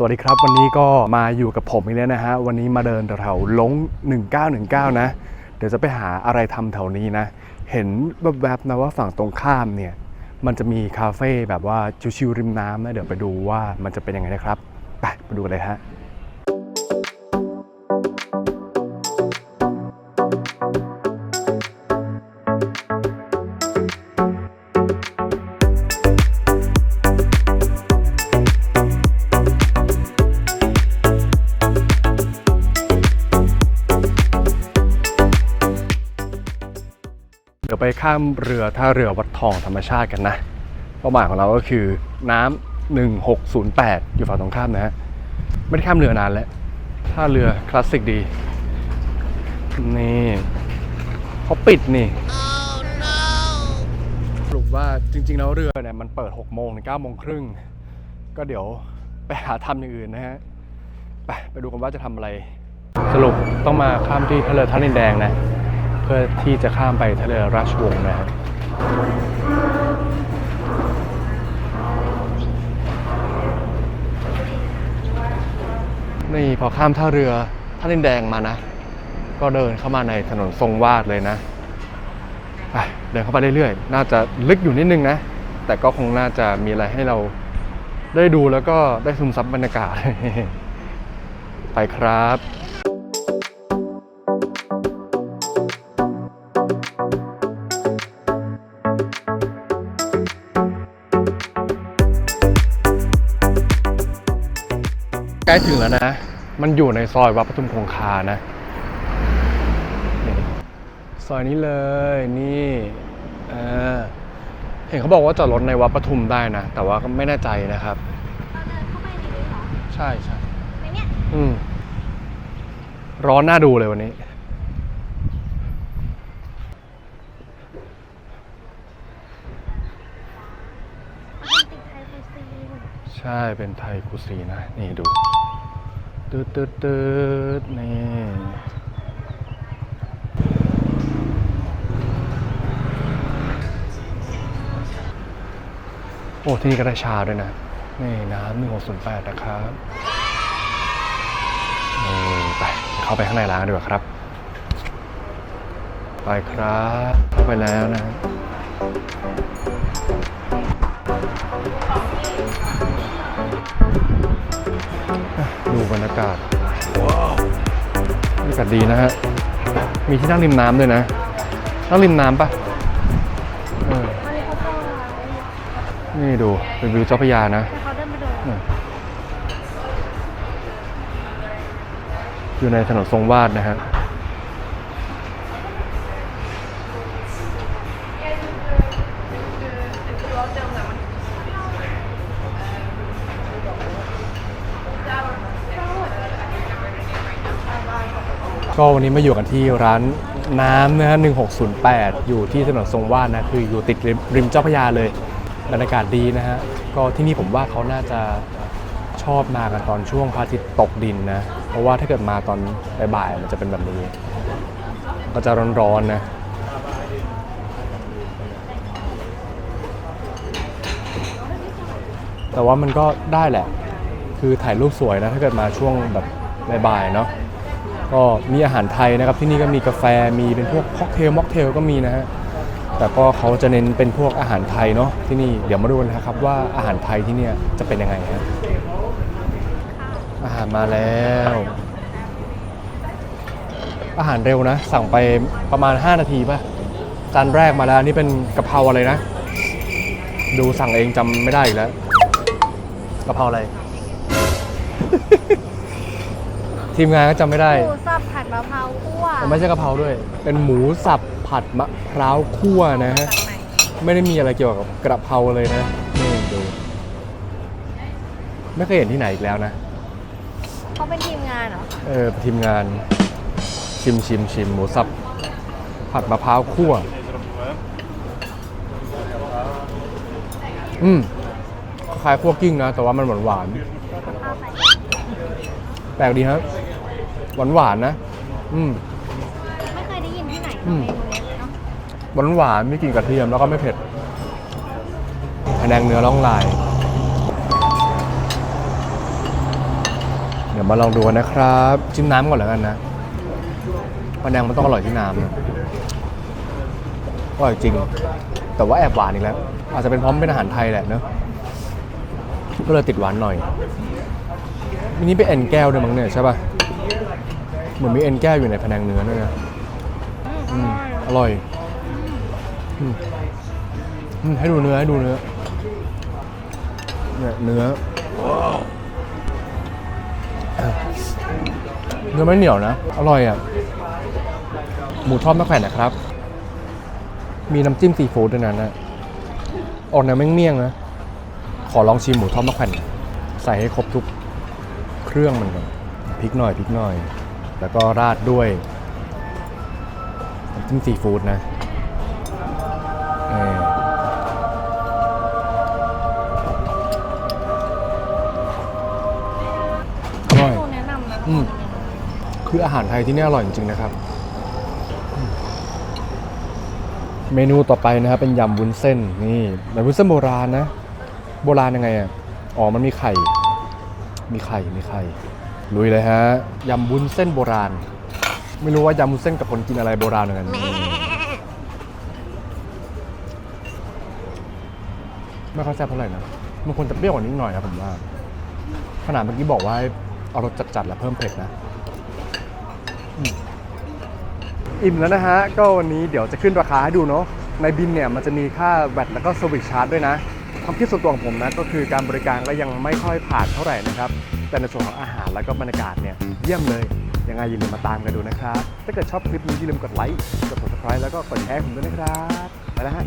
สวัสดีครับ วันนี้ก็มาอยู่กับผมอีกแล้วนะฮะ วันนี้มาเดินแถวๆลง 1919 นะ เดี๋ยวจะไปหาอะไรทำแถวนี้นะ เห็นแวบๆนะว่าฝั่งตรงข้ามเนี่ย มันจะมีคาเฟ่แบบว่าชิวๆริมน้ำนะ เดี๋ยวไปดูว่ามันจะเป็นยังไงนะครับ ไปไปดูกันเลยฮะ ไปข้ามเรือท่าเรือวัดทองธรรมชาติกันนะเป้าหมายของเราก็คือน้ำ1608 อยู่ฝั่งตรงข้ามนะฮะไม่ได้ข้ามเรือนานแล้วท่าเรือคลาสสิกดี นี่เขาปิดนี่สรุปว่าจริง ๆ แล้วเรือเนี่ยมันเปิด 6 โมงถึง9โมงครึ่ง ก็เดี๋ยวไปหาทำอย่างอื่นนะฮะ ไปไปดูกันว่าจะทำอะไร สรุปต้องมาข้ามที่ท่าเรือท่านินแดงนะ พื่อที่จะข้ามไปทะเลราชวงศ์นะฮะนี่พอข้ามท่าเรือท่าดินแดงมานะ ก็เดินเข้ามาในถนนทรงวาดเลยนะเดินเข้าไปเรื่อยๆ น่าจะลึกอยู่นิดนึงนะ แต่ก็คงน่าจะมีอะไรให้เราได้ดูแล้วก็ได้ซึมซับบรรยากาศ ไปครับ ใกล้ถึงแล้วนะ มันอยู่ในซอยวัดปทุมคงคานะนี่ซอยนี้เลยนี่เออเห็นเขาบอกว่าจอดรถในวัดปทุมได้นะ แต่ว่าก็ไม่แน่ใจนะครับ เราเดินเข้าไปในนี้เหรอใช่ใช่ในเนี้ยอืม ร้อนน่าดูเลยวันนี้ มันเป็นติดไทยคูซีน ใช่เป็นไทยกุซีนะ นี่ดู ตืดตืดตืดนี่โอ้ที่นี่ก็ได้ชาด้วยนะ นี่น้ำหนึ่งหกศูนย์แปดนะครับนี่ไปเข้าไปข้างในร้านดีกว่าครับ ไปครับ เข้าไปแล้วนะ ดูบรรยากาศ ว้าวบรรยากาศดีนะฮะ มีที่นั่งริมน้ำด้วยนะนั่งริมน้ำปะเออวันนี้เขาก็นี่ดู เป็นวิวเจ้าพระยานะแต่เขาเดินมาดูอืมอยู่ในถนนทรงวาดนะฮะ ก็วันนี้มาอยู่กันที่ร้านน้ำนะฮะ1608 อยู่ที่ถนนทรงวาดนะ คืออยู่ติดริมเจ้าพระยาเลยบรรยากาศดีนะฮะ ก็ที่นี่ผมว่าเขาน่าจะชอบมากันตอนช่วงพระอาทิตย์ตกดินนะ เพราะว่าถ้าเกิดมาตอนบ่ายๆมันจะเป็นแบบนี้ ก็จะร้อนๆนะแต่ว่ามันก็ได้แหละ คือถ่ายรูปสวยนะ ถ้าเกิดมาช่วงแบบบ่ายๆเนาะ ก็มีอาหารไทยนะครับที่นี่ก็มีกาแฟมีเป็นพวกค็อกเทลม็อกเทลก็มีนะฮะแต่ก็เขาจะเน้นเป็นพวกอาหารไทยเนาะที่นี่เดี๋ยวมาดูกันนะครับว่าอาหารไทยที่เนี่ยจะเป็นยังไงฮะอาหารมาแล้ว อาหารเร็วนะ สั่งไปประมาณ 5 นาทีป่ะจานแรกมาแล้วนี่เป็นกะเพราอะไรนะ ดูสั่งเองจำไม่ได้อีกแล้วกะเพราอะไร ทีมงานก็จำไม่ได้ หมูส มะพร้าวคั่วมันไม่ใช่กะเพราด้วย เป็นหมูสับผัดมะพร้าวคั่วนะฮะจากไหนไม่ได้มีอะไรเกี่ยวกับกระเพราเลยนะนี่ดู ไม่เคยเห็นที่ไหนอีกแล้วนะ เขาเป็นทีมงานเหรอ เออทีมงานชิมชิมชิมหมูสับผัดมะพร้าวคั่ว อืมคล้ายๆคั่วกิ้งนะ แต่ว่ามันหวานหวานเอาใส่ๆแปลกดีฮะหวานหวานๆนะ อืมไม่เคยได้ยินที่ไหนอืมเมนูเนี้ยเนาะหวานหวานๆไม่กลิ่นกระเทียมแล้วก็ไม่เผ็ดแผนงเนื้อล่องลายดี๋ยวมาลองดูกันนะครับจิ้มน้ำก่อนแล้วกันนะปลาแดงมันต้องอร่อยที่น้ำนะอร่อยจริง แต่ว่าแอบหวานอีกแล้ว อาจจะเป็นเพราะมันเป็นอาหารไทยแหละเนอะก็เลยติดหวานหน่อยมินี้เป็นเอ็นแก้วด้วยมั้งเนี่ยใช่ป่ะ เหมือนมีเอ็นแก้วอยู่ในแผนงเนื้อด้วยนะอือืมมอร่อยอืมอืมให้ดูเนื้อให้ดูเนื้อเนี่ยเนื้อเนื้อไม่เหนียวนะ อร่อยอะ หมูทอดมะแขวนนะครับ มีน้ำจิ้มซีฟู้ดด้วยนะนะออกแนวเมี่ยงๆนะ ขอลองชิมหมูทอดมะแขวนใส่ให้ครบทุกเครื่องมันก่อนพริกหน่อยพริกหน่อย แล้วก็ราดด้วยน้ำจิ้มซีฟู้ดนะเอออร่อยครูแนะนำนะอืมคืออาหารไทยที่นี่อร่อยจริงๆนะครับ เมนูต่อไปนะครับเป็นยำวุ้นเส้นนี่แต่วุ้นเส้นโบราณนะ โบราณยังไงอะอ๋อมันมีไข่ มีไข่ มีไข่ ลุยเลยฮะยำวุ้นเส้นโบราณ ไม่รู้ว่ายำวุ้นเส้นกับคนกินอะไรโบราณเหมือนกันไม่ค่อยแซ่บเท่าไหร่นะมันควรจะเปรี้ยวกว่านี้หน่อยครับผมว่าขนาดเมื่อกี้บอกว่าเอารสจัดๆแล้วเพิ่มเผ็ดนะอิ่มแล้วนะฮะ ก็วันนี้เดี๋ยวจะขึ้นราคาให้ดูเนาะในบินเนี่ยมันจะมีค่าแวตแล้วก็สวิตชาร์จด้วยนะความคิดส่วนตัวของผมนะ ก็คือการบริการก็ยังไม่ค่อยผ่านเท่าไหร่นะครับ แต่ในส่วนของอาหารแล้วก็บรรยากาศเนี่ยเยี่ยมเลย ยังไงอย่าลืมมาตามกันดูนะครับ ถ้าเกิดชอบคลิปนี้อย่าลืมกดไลค์ กด subscribe แล้วก็กดแชร์ผมด้วยนะครับ ไปแล้วฮะ